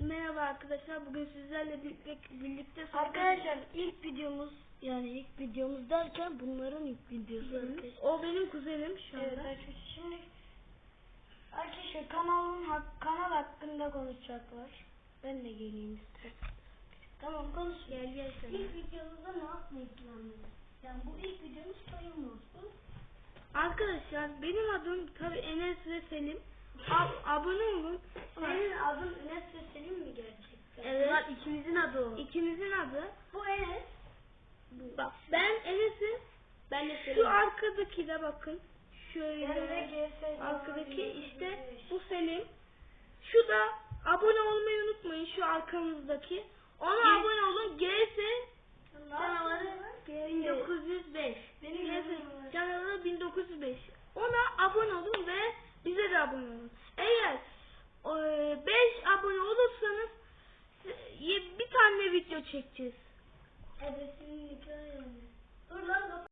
merhaba arkadaşlar. Bugün sizlerle birlikte, birlikte Arkadaşlar ilk videomuz yani ilk videomuz derken bunların ilk videosu arkadaşlar. o benim kuzenim şu anda. Evet arkadaşlar şimdi arkadaşlar kanalın hak- kanal hakkında konuşacaklar. Ben de geleyim istedim. Tamam konuş. Gel gel sen. İlk videomuzda ne yapmayı planlıyoruz? Yani bu ilk videomuz sayım olsun. Arkadaşlar benim adım tabi Enes ve Selim. Ab- abone olun. Senin adın Enes ve Selim mi Bunlar ikimizin adı o. İkimizin adı. Bu Enes. Bak ben Enes'im. Ben de Şu arkadaki de bakın. Şöyle. Arkadaki işte bu Selim. Şu da abone olmayı unutmayın şu arkamızdaki. Ona Yes. abone olun. GS Canavarı 1905. Benim GS canavarı 1905. Ona abone olun ve bize de abone olun. Çekeceğiz. Ebesinin nikahı